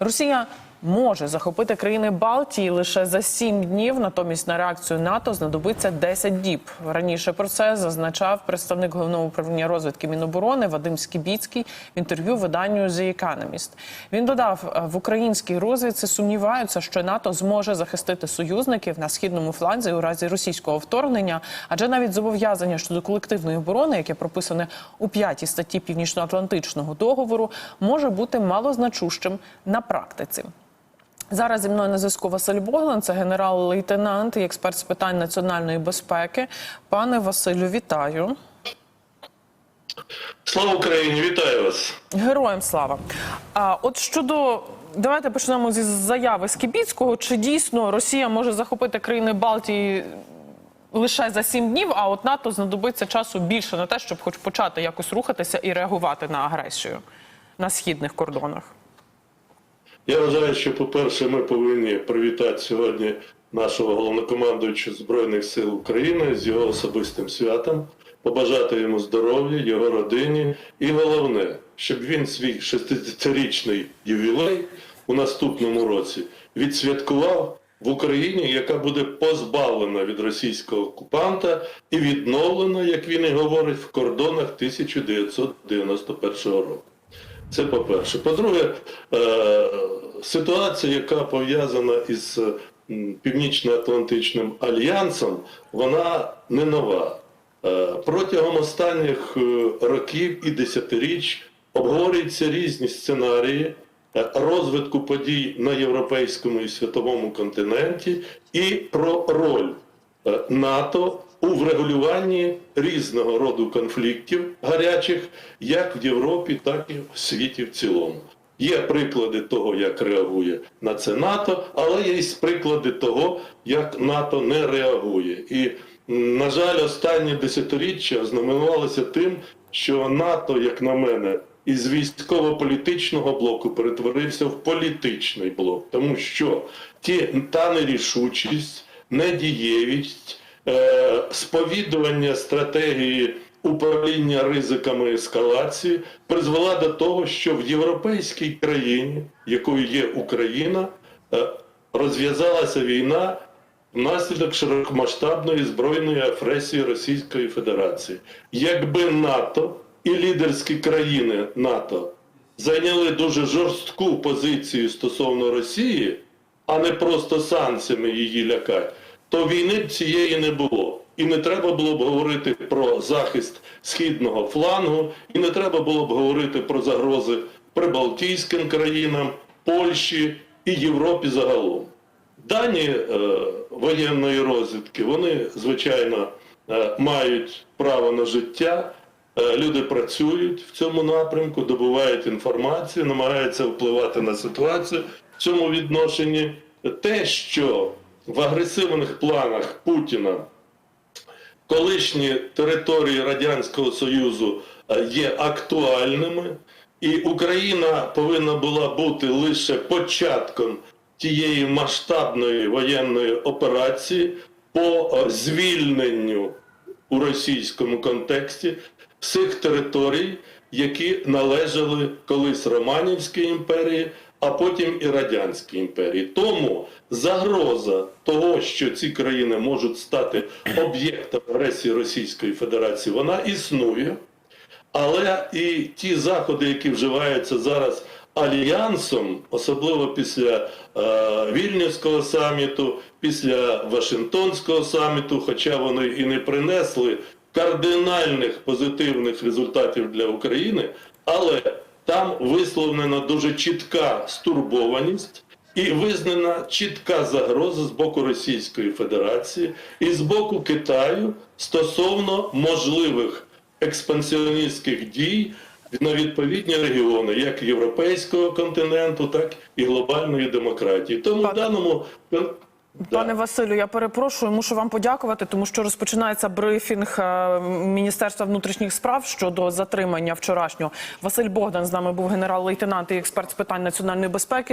Росія може захопити країни Балтії лише за сім днів. Натомість на реакцію НАТО знадобиться 10 діб. Раніше про це зазначав представник головного управління розвідки Міноборони Вадим Скібіцький в інтерв'ю виданню The Economist. Він додав, «Е, в українській розвідці сумніваються, що НАТО зможе захистити союзників на східному фланзі у разі російського вторгнення, адже навіть зобов'язання щодо колективної оборони, яке прописане у п'ятій статті Північно-Атлантичного договору, може бути малозначущим на практиці. Зараз зі мною на зв'язку Василь Богдан, це генерал-лейтенант і експерт з питань національної безпеки. Пане Василю, вітаю. Слава Україні, вітаю вас. Героям слава. А от щодо давайте почнемо зі заяви Скібіцького. Чи дійсно Росія може захопити країни Балтії лише за сім днів? А от НАТО знадобиться часу більше на те, щоб хоч почати якось рухатися і реагувати на агресію на східних кордонах? Я вважаю, що, по-перше, ми повинні привітати сьогодні нашого головнокомандуючого Збройних сил України з його особистим святом, побажати йому здоров'я, його родині, і головне, щоб він свій 60-річний ювілей у наступному році відсвяткував в Україні, яка буде позбавлена від російського окупанта і відновлена, як він і говорить, в кордонах 1991 року. Це по-перше. По-друге, е, ситуація, яка пов'язана із Північно-Атлантичним альянсом, вона не нова. Е, Протягом останніх е, років і десятиріч обговорюються різні сценарії е, розвитку подій на європейському і світовому континенті і про роль е, НАТО у врегулюванні різного роду конфліктів гарячих, як в Європі, так і в світі в цілому. Є приклади того, як реагує на це НАТО, але є й приклади того, як НАТО не реагує. І, на жаль, останні десятиріччя знаменувалося тим, що НАТО, як на мене, із військово-політичного блоку перетворився в політичний блок, тому що ті та нерішучість, недієвість, е, сповідування стратегії управління ризиками ескалації призвела до того, що в європейській країні, якою є Україна, е, розв'язалася війна внаслідок широкомасштабної збройної агресії Російської Федерації. Якби НАТО і лідерські країни НАТО зайняли дуже жорстку позицію стосовно Росії, а не просто санкціями її лякати, то війни б цієї не було. І не треба було б говорити про захист східного флангу, і не треба було б говорити про загрози прибалтійським країнам, Польщі і Європі загалом. Дані е, воєнної розвідки, вони, звичайно, е, мають право на життя. Е, люди працюють в цьому напрямку, добувають інформацію, намагаються впливати на ситуацію в цьому відношенні. Те, що в агресивних планах Путіна. Колишні території Радянського Союзу е, є актуальними, і Україна повинна була бути лише початком тієї масштабної воєнної операції по е, звільненню у російському контексті всіх територій, які належали колись Романівській імперії, а потім і Радянській імперії. Тому загроза того, що ці країни можуть стати об'єктом агресії Російської Федерації, вона існує. Але і ті заходи, які вживаються зараз альянсом, особливо після е, Вільнюського саміту, після Вашингтонського саміту, хоча вони і не принесли кардинальних позитивних результатів для України, але там висловлена дуже чітка стурбованість. І визнана чітка загроза з боку Російської Федерації і з боку Китаю стосовно можливих експансіоністських дій на відповідні регіони, як європейського континенту, так і глобальної демократії. Тому в даному Пане Василю, я перепрошую, мушу вам подякувати, тому що розпочинається брифінг е, Міністерства внутрішніх справ щодо затримання вчорашнього. Василь Богдан з нами був генерал-лейтенант і експерт з питань національної безпеки.